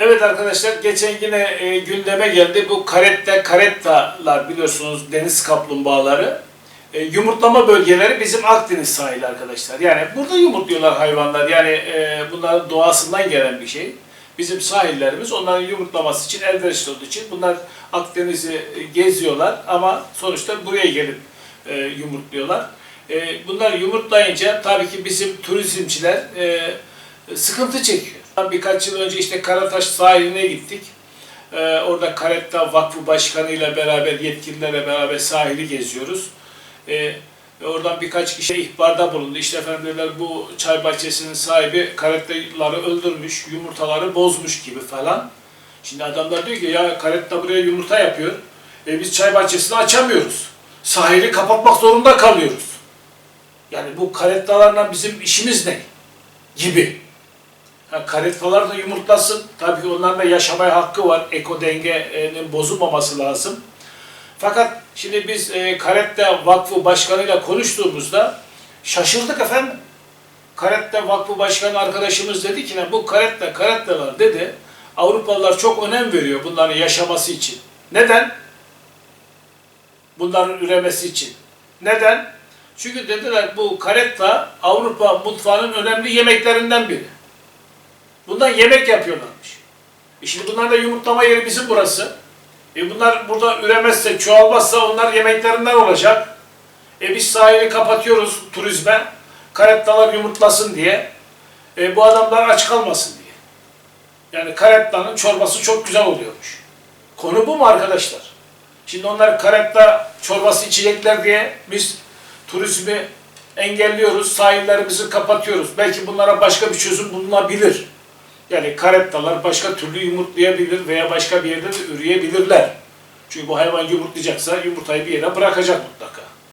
Evet arkadaşlar geçen yine e, gündeme geldi bu karetta karettalar biliyorsunuz deniz kaplumbağaları. E, yumurtlama bölgeleri bizim Akdeniz sahili arkadaşlar. Yani burada yumurtluyorlar hayvanlar. Yani e, bunların doğasından gelen bir şey. Bizim sahillerimiz onların yumurtlaması için elverişli olduğu için bunlar Akdeniz'i e, geziyorlar ama sonuçta buraya gelip e, yumurtluyorlar. E, bunlar yumurtlayınca tabii ki bizim turizmciler e, sıkıntı çekiyor. Birkaç yıl önce işte Karataş sahiline gittik. Ee, orada Karetta Vakfı Başkanı ile beraber, yetkililerle beraber sahili geziyoruz. Ee, oradan birkaç kişi ihbarda bulundu. İşte efendim dediler bu çay bahçesinin sahibi karettaları öldürmüş, yumurtaları bozmuş gibi falan. Şimdi adamlar diyor ki ya karetta buraya yumurta yapıyor. E biz çay bahçesini açamıyoruz. Sahili kapatmak zorunda kalıyoruz. Yani bu karettalarla bizim işimiz ne? Gibi. Ha, da yumurtlasın. Tabii ki onların da yaşamaya hakkı var. Eko dengenin bozulmaması lazım. Fakat şimdi biz e, Karette Vakfı Başkanı'yla konuştuğumuzda şaşırdık efendim. Karette Vakfı Başkanı arkadaşımız dedi ki "Ne bu karette karetteler dedi. Avrupalılar çok önem veriyor bunların yaşaması için. Neden? Bunların üremesi için. Neden? Çünkü dediler bu karetta Avrupa mutfağının önemli yemeklerinden biri. Bundan yemek yapıyorlarmış. E şimdi bunlar da yumurtlama yeri bizim burası. E bunlar burada üremezse, çoğalmazsa onlar yemeklerinden olacak. E biz sahili kapatıyoruz turizme. Karettalar yumurtlasın diye. E bu adamlar aç kalmasın diye. Yani karettanın çorbası çok güzel oluyormuş. Konu bu mu arkadaşlar? Şimdi onlar karetta çorbası içecekler diye biz turizmi engelliyoruz, sahillerimizi kapatıyoruz. Belki bunlara başka bir çözüm bulunabilir. Yani karettalar başka türlü yumurtlayabilir veya başka bir yerde de üreyebilirler. Çünkü bu hayvan yumurtlayacaksa yumurtayı bir yere bırakacak mutlaka.